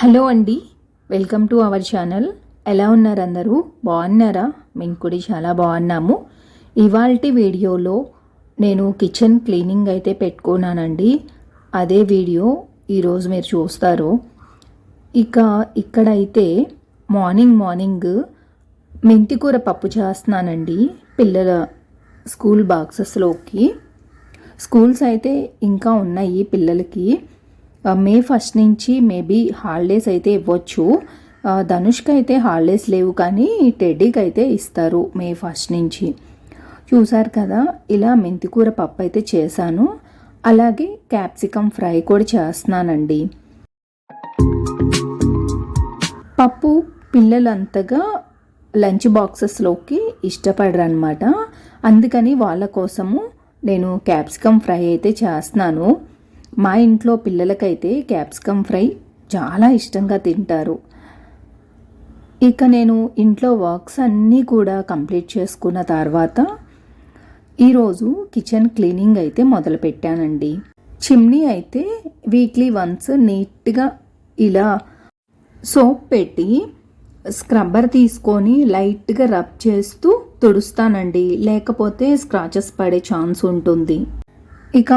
Hello అండి welcome to our channel. ఎలా ఉన్నారు అందరూ? బాగున్నారా? మేము కూడా చాలా బాగున్నాము. ఇవాల్టి వీడియోలో నేను కిచెన్ క్లీనింగ్ అయితే పెట్టుకున్నానండి. అదే వీడియో ఈరోజు మీరు చూస్తారు. ఇక ఇక్కడైతే మార్నింగ్ మార్నింగ్ మెంతికూర పప్పు చేస్తున్నానండి పిల్లల స్కూల్ బాక్సెస్లోకి. స్కూల్స్ అయితే ఇంకా ఉన్నాయి పిల్లలకి. Uh, మే ఫస్ట్ నుంచి మేబీ హాలిడేస్ అయితే ఇవ్వచ్చు. Uh, ధనుష్కి అయితే హాలిడేస్ లేవు కానీ టెడ్డీకి అయితే ఇస్తారు మే ఫస్ట్ నుంచి. చూసారు కదా ఇలా మెంతికూర పప్పు అయితే చేశాను. అలాగే క్యాప్సికమ్ ఫ్రై కూడా చేస్తున్నానండి. పప్పు పిల్లలు అంతగా లంచ్ బాక్సెస్లోకి ఇష్టపడరు అనమాట అందుకని వాళ్ళ కోసము నేను క్యాప్సికమ్ ఫ్రై అయితే చేస్తున్నాను. మా ఇంట్లో పిల్లలకైతే క్యాప్సికమ్ ఫ్రై చాలా ఇష్టంగా తింటారు. ఇక నేను ఇంట్లో వర్క్స్ అన్నీ కూడా కంప్లీట్ చేసుకున్న తర్వాత ఈరోజు కిచెన్ క్లీనింగ్ అయితే మొదలుపెట్టానండి. చిమ్నీ అయితే వీక్లీ వన్స్ నీట్గా ఇలా సోప్ పెట్టి స్క్రబ్బర్ తీసుకొని లైట్గా రబ్ చేస్తూ తుడుస్తానండి. లేకపోతే స్క్రాచెస్ పడే ఛాన్స్ ఉంటుంది. ఇక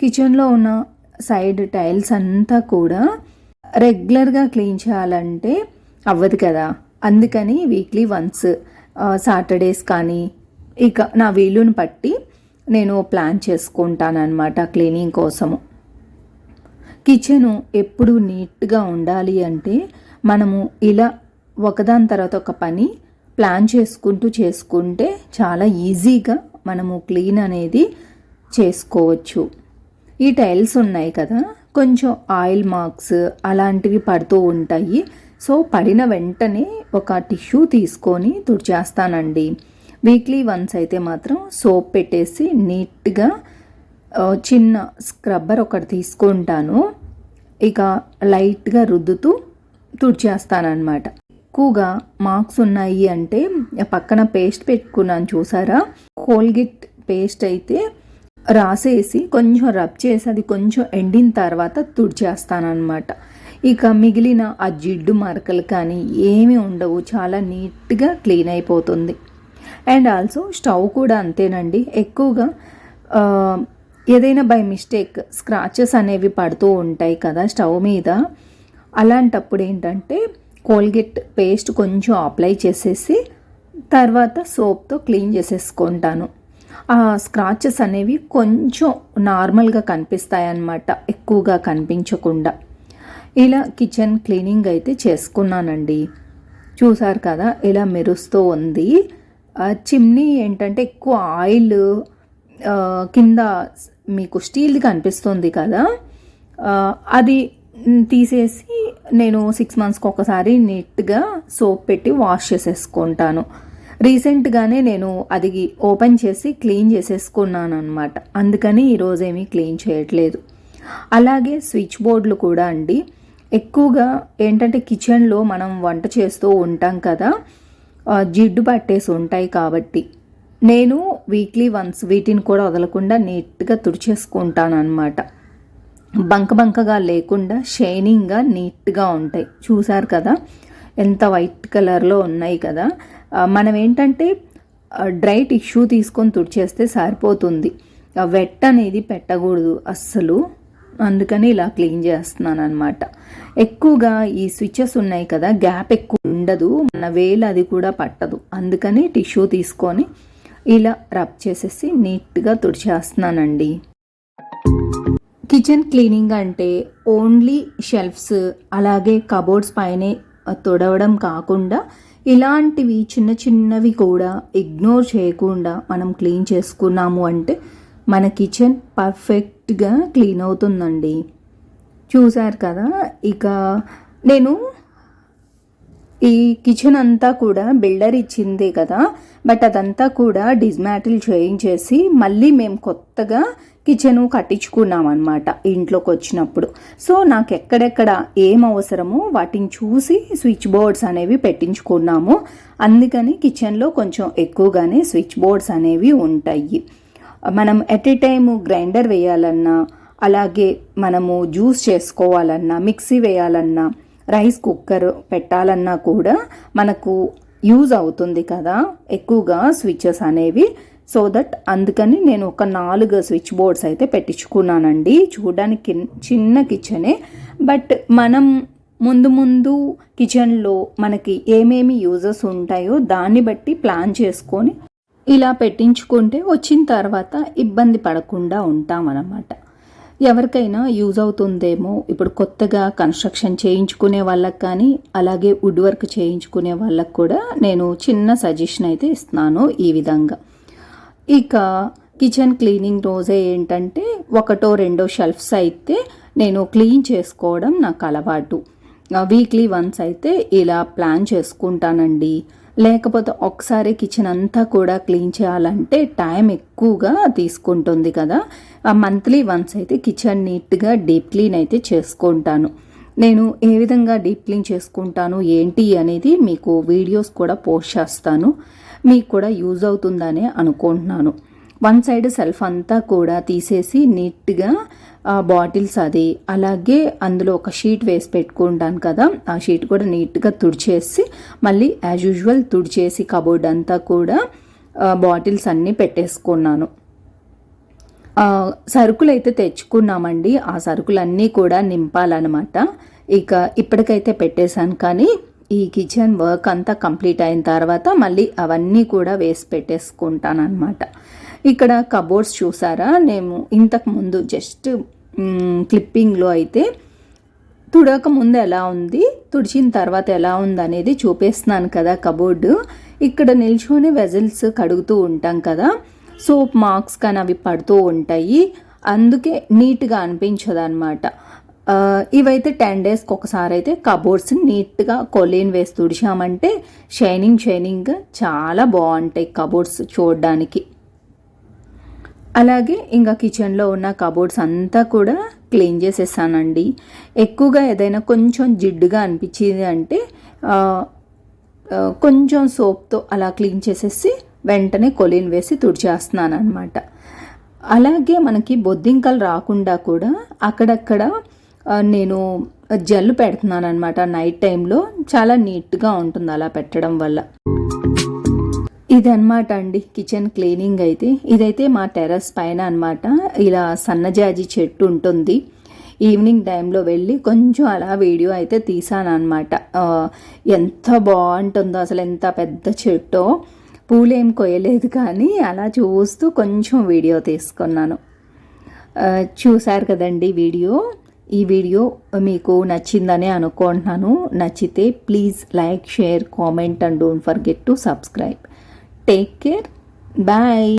కిచెన్లో ఉన్న సైడ్ టైల్స్ అంతా కూడా రెగ్యులర్గా క్లీన్ చేయాలంటే అవ్వదు కదా. అందుకని వీక్లీ వన్స్ సాటర్డేస్ కానీ ఇక నా వీలుని బట్టి నేను ప్లాన్ చేసుకుంటానన్నమాట క్లీనింగ్ కోసము. కిచెను ఎప్పుడు నీట్గా ఉండాలి అంటే మనము ఇలా ఒకదాని తర్వాత ఒక పని ప్లాన్ చేసుకుంటూ చేసుకుంటే చాలా ఈజీగా మనము క్లీన్ అనేది చేసుకోవచ్చు. ఈ టైల్స్ ఉన్నాయి కదా కొంచెం ఆయిల్ మార్క్స్ అలాంటివి పడుతూ ఉంటాయి. సో పడిన వెంటనే ఒక టిష్యూ తీసుకొని తుడిచేస్తానండి. వీక్లీ వన్స్ అయితే మాత్రం సోప్ పెట్టేసి నీట్గా చిన్న స్క్రబ్బర్ ఒకటి తీసుకుంటాను. ఇక లైట్గా రుద్దుతూ తుడిచేస్తానమాట ఎక్కువగా మార్క్స్ ఉన్నాయి అంటే పక్కన పేస్ట్ పెట్టుకున్నాను చూసారా? కోల్గేట్ పేస్ట్ అయితే రాసేసి కొంచెం రబ్ చేసి అది కొంచెం ఎండిన తర్వాత తుడిచేస్తానమాట ఇక మిగిలిన ఆ జిడ్డు మరకలు కానీ ఏమీ ఉండవు. చాలా నీట్గా క్లీన్ అయిపోతుంది. అండ్ ఆల్సో స్టవ్ కూడా అంతేనండి. ఎక్కువగా ఏదైనా బై మిస్టేక్ స్క్రాచెస్ అనేవి పడుతూ ఉంటాయి కదా స్టవ్ మీద. అలాంటప్పుడు ఏంటంటే కోల్గేట్ పేస్ట్ కొంచెం అప్లై చేసేసి తర్వాత సోప్తో క్లీన్ చేసేసుకుంటాను. ఆ స్క్రాచెస్ అనేవి కొంచెం నార్మల్గా కనిపిస్తాయి అన్నమాట ఎక్కువగా కనిపించకుండా. ఇలా కిచెన్ క్లీనింగ్ అయితే చేసుకున్నానండి. చూసారు కదా ఇలా మెరుస్తూ ఉంది. ఆ చిమ్నీ ఏంటంటే ఎక్కువ ఆయిల్ కింద మీకు స్టీల్ది కనిపిస్తుంది కదా అది తీసేసి నేను సిక్స్ మంత్స్కి ఒకసారి నీట్గా సోప్ పెట్టి వాష్ చేసేసుకుంటాను. రీసెంట్గానే నేను అది ఓపెన్ చేసి క్లీన్ చేసేసుకున్నాను అనమాట అందుకని ఈరోజు ఏమీ క్లీన్ చేయట్లేదు. అలాగే స్విచ్ బోర్డులు కూడా అండి. ఎక్కువగా ఏంటంటే కిచెన్లో మనం వంట చేస్తూ ఉంటాం కదా జిడ్డు పట్టేసి ఉంటాయి కాబట్టి. నేను వీక్లీ వన్స్ వీటిని కూడా వదలకుండా నీట్గా తుడిచేసుకుంటాను అనమాట బంక బంకగా లేకుండా షైనింగ్గా నీట్గా ఉంటాయి. చూసారు కదా? ఎంత వైట్ కలర్లో ఉన్నాయి కదా. మనం ఏంటంటే డ్రై టిష్యూ తీసుకొని తుడిచేస్తే సరిపోతుంది. వెట్ అనేది పెట్టకూడదు అస్సలు. అందుకని ఇలా క్లీన్ చేస్తున్నాను అనమాట ఎక్కువగా ఈ స్విచెస్ ఉన్నాయి కదా గ్యాప్ ఎక్కువ ఉండదు. మన వేలు అది కూడా పట్టదు. అందుకని టిష్యూ తీసుకొని ఇలా రబ్ చేసేసి నీట్గా తుడిచేస్తున్నానండి. కిచెన్ క్లీనింగ్ అంటే ఓన్లీ షెల్ఫ్స్ అలాగే కబోర్డ్స్ పైనే తొడవడం కాకుండా ఇలాంటివి చిన్న చిన్నవి కూడా ఇగ్నోర్ చేయకుండా మనం క్లీన్ చేసుకున్నాము అంటే మన కిచెన్ పర్ఫెక్ట్గా క్లీన్ అవుతుందండి. చూశారు కదా? ఇక నేను ఈ కిచెన్ అంతా కూడా బిల్డర్ ఇచ్చిందే కదా? బట్ అదంతా కూడా డిజ్మాటిల్ చేయించేసి మళ్ళీ మేము కొత్తగా కిచెను కట్టించుకున్నాం అనమాట ఇంట్లోకి వచ్చినప్పుడు సో నాకు ఎక్కడెక్కడ ఏం అవసరమో వాటిని చూసి స్విచ్ బోర్డ్స్ అనేవి పెట్టించుకున్నాము. అందుకని కిచెన్లో కొంచెం ఎక్కువగానే స్విచ్ బోర్డ్స్ అనేవి ఉంటాయి. మనం ఎట్ ఏ టైము గ్రైండర్ వేయాలన్నా అలాగే మనము జ్యూస్ చేసుకోవాలన్నా మిక్సీ వేయాలన్నా రైస్ కుక్కర్ పెట్టాలన్నా కూడా మనకు యూజ్ అవుతుంది కదా ఎక్కువగా స్విచెస్ అనేవి. సో దట్ అందుకని నేను ఒక నాలుగు స్విచ్ బోర్డ్స్ అయితే పెట్టించుకున్నానండి. చూడడానికి చిన్న కిచెనే. బట్ మనం ముందు ముందు కిచెన్లో మనకి ఏమేమి యూజెస్ ఉంటాయో దాన్ని బట్టి ప్లాన్ చేసుకొని ఇలా పెట్టించుకుంటే వచ్చిన తర్వాత ఇబ్బంది పడకుండా ఉంటామన్నమాట. ఎవరికైనా యూజ్ అవుతుందేమో ఇప్పుడు కొత్తగా కన్స్ట్రక్షన్ చేయించుకునే వాళ్ళకి కానీ అలాగే వుడ్ వర్క్ చేయించుకునే వాళ్ళకి కూడా నేను చిన్న సజెషన్ అయితే ఇస్తున్నాను ఈ విధంగా. ఇక కిచెన్ క్లీనింగ్ రోజే ఏంటంటే ఒకటో రెండో షెల్ఫ్స్ అయితే నేను క్లీన్ చేసుకోవడం నాకు అలవాటు. వీక్లీ వన్స్ అయితే ఇలా ప్లాన్ చేసుకుంటానండి. లేకపోతే ఒకసారి కిచెన్ అంతా కూడా క్లీన్ చేయాలంటే టైం ఎక్కువగా తీసుకుంటుంది కదా. మంత్లీ వన్స్ అయితే కిచెన్ నీట్గా డీప్ క్లీన్ అయితే చేసుకుంటాను. నేను ఏ విధంగా డీప్ క్లీన్ చేసుకుంటాను ఏంటి అనేది మీకు వీడియోస్ కూడా పోస్ట్ చేస్తాను. మీకు కూడా యూజ్ అవుతుందనే అనుకుంటున్నాను. వన్ సైడ్ సెల్ఫ్ అంతా కూడా తీసేసి నీట్గా బాటిల్స్ అది అలాగే అందులో ఒక షీట్ వేసి పెట్టుకుంటాను కదా ఆ షీట్ కూడా నీట్గా తుడిచేసి మళ్ళీ యాజ్ యూజువల్ తుడిచేసి కబోర్డ్ అంతా కూడా బాటిల్స్ అన్నీ పెట్టేసుకున్నాను. సరుకులైతే తెచ్చుకున్నామండి. ఆ సరుకులన్నీ కూడా నింపాలన్నమాట. ఇక ఇప్పటికైతే పెట్టేశాను కానీ ఈ కిచెన్ వర్క్ అంతా కంప్లీట్ అయిన తర్వాత మళ్ళీ అవన్నీ కూడా వేసి పెట్టేసుకుంటానమాట ఇక్కడ కబోర్డ్స్ చూసారా? నేను ఇంతకు ముందు జస్ట్ క్లిప్పింగ్లో అయితే తుడక ముందు ఎలా ఉంది తుడిచిన తర్వాత ఎలా ఉంది అనేది చూపిస్తున్నాను కదా కబోర్డు. ఇక్కడ నిల్చొని వెజల్స్ కడుగుతూ ఉంటాం కదా. సోప్ మార్క్స్ కానీ అవి పడుతూ ఉంటాయి. అందుకే నీట్గా అనిపించదు అనమాట ఇవైతే టెన్ డేస్కి ఒకసారి అయితే కబోర్డ్స్ నీట్గా కొలీన్ వేసి తుడిచామంటే షైనింగ్ షైనింగ్ చాలా బాగుంటాయి కబోర్డ్స్ చూడడానికి. అలాగే ఇంకా కిచెన్లో ఉన్న కబోర్డ్స్ అంతా కూడా క్లీన్ చేసేసానండి. ఎక్కువగా ఏదైనా కొంచెం జిడ్డుగా అనిపించింది అంటే కొంచెం సోప్తో అలా క్లీన్ చేసేసి వెంటనే కొలిన్ వేసి తుడిచేస్తున్నాను అనమాట అలాగే మనకి బొద్దింకలు రాకుండా కూడా అక్కడక్కడ నేను జెల్ పెడుతున్నాను అనమాట నైట్ టైంలో. చాలా నీట్గా ఉంటుంది అలా పెట్టడం వల్ల. ఇదనమాట అండి కిచెన్ క్లీనింగ్ అయితే. ఇదైతే మా టెర్రస్ పైన అనమాట ఇలా సన్నజాజి చెట్టు ఉంటుంది. ఈవినింగ్ టైంలో వెళ్ళి కొంచెం అలా వీడియో అయితే తీసాను అనమాట ఎంత బాగుంటుందో అసలు ఎంత పెద్ద చెట్టో. పూలేం కొయ్యలేదు కానీ అలా చూస్తూ కొంచెం వీడియో తీసుకున్నాను. చూశారు కదండి వీడియో? ఈ వీడియో మీకు నచ్చిందని అనుకుంటున్నాను. నచ్చితే please like share comment and don't forget to subscribe. Take care. Bye.